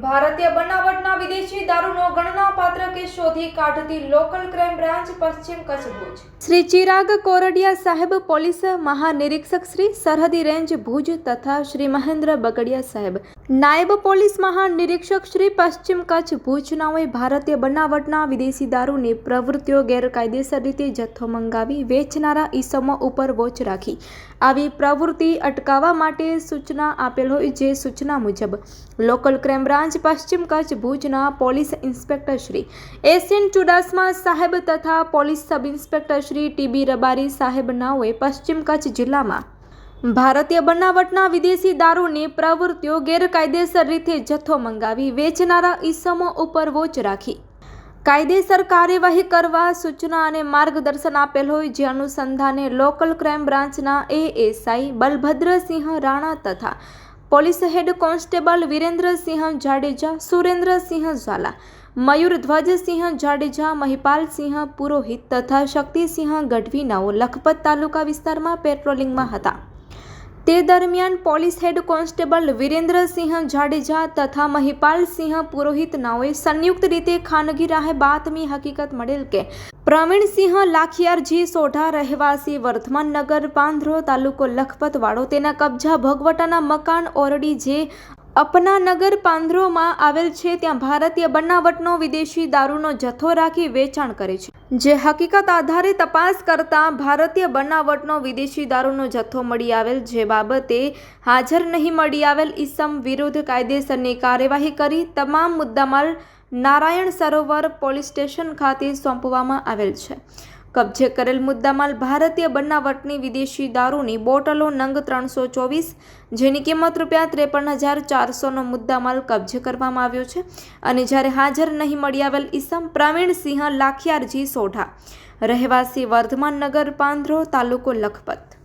ભારતીય બનાવટના વિદેશી દારૂનો ગણના પાત્ર કે શોધી કાઢતી લોકલ ક્રાઇમ બ્રાન્ચ પશ્ચિમ કચ્છ ભુજ. શ્રી ચિરાગ કોરડિયા સાહેબ પોલીસ મહાનિરીક્ષક શ્રી સરહદી રેન્જ ભુજ તથા શ્રી મહેન્દ્ર બગડિયા સાહેબ. નાયબ પોલીસ મહાનિરીક્ષક શ્રી પશ્ચિમ કચ્છ ભુજનાઓએ ભારતીય બનાવટના વિદેશી દારૂની પ્રવૃત્તિઓ ગેરકાયદેસર રીતે જથ્થો મંગાવી વેચનારા ઈસમો ઉપર વોચ રાખી. આવી પ્રવૃત્તિ અટકાવવા માટે સૂચના આપેલ હોય જે સૂચના મુજબ, લોકલ ક્રાઇમ બ્રાન્ચ પશ્ચિમ કચ્છ ભુજના police inspector Shri SN Chudasama સાહેબ તથા police sub inspector Shri TB Rabari સાહેબ નાઓએ પશ્ચિમ કચ્છ જિલ્લામાં ભારતીય બનાવટના વિદેશી દારૂની પ્રવૃત્તિઓ ગેરકાયદેસર રીતે જથ્થો મંગાવી વેચનારા ઈસમો ઉપર વોચ રાખી. કાયદેસર કાર્યવાહી કરવા સૂચના અને માર્ગદર્શન આપેલ હોય જે અનુસંધાને લોકલ ક્રાઇમ બ્રાન્ચના એએસઆઈ બલભદ્રસિંહ રાણા તથા police head constable Virendrasinh Jadeja, Surendrasinh Zala, Mayur Dhwajsinh Jadeja, Mahipalsinh Purohit તથા શક્તિસિંહ ગઢવીનાઓ લખપત તાલુકા વિસ્તારમાં પેટ્રોલિંગમાં હતા. તે દરમિયાન police head constable Virendrasinh Jadeja તથા મહિપાલસિંહ પુરોહિત નાઓએ સંયુક્ત રીતે ખાનગી રાહે બાતમી હકીકત મળેલ કે પ્રવીણસિંહ લાખિયારજી સોઢા રહેવાસી વર્ધમાન નગર પાંધરો તાલુકો લખપત વાળો તેના કબજા ભગવટાના મકાન ઓરડી જે અપના નગર પાંધરોમાં આવેલ છે. ત્યાં ભારતીય બનાવટનો વિદેશી દારૂનો જથ્થો રાખી વેચાણ કરે છે. જે હકીકત આધારે તપાસ કરતાં ભારતીય બનાવટનો વિદેશી દારૂનો જથ્થો મળી આવેલ. જે બાબતે હાજર નહીં મળી આવેલ ઈસમ વિરુદ્ધ કાયદેસરની કાર્યવાહી કરી. તમામ મુદ્દામાલ નારાયણ સરોવર પોલીસ સ્ટેશન ખાતે સોંપવામાં આવેલ છે. કબજે કરેલ મુદ્દામાલ ભારતીય બનાવટની વિદેશી દારૂની બોટલો નંગ ત્રણસો ચોવીસ, જેની કિંમત રૂપિયા ત્રેપન હજાર ચારસોનો મુદ્દામાલ કબજે કરવામાં આવ્યો છે અને જ્યારે હાજર નહીં મળી આવેલ ઈસમ પ્રવીણસિંહ લાખિયારજી સોઢા, રહેવાસી વર્ધમાન નગર પાંધરો તાલુકો લખપત.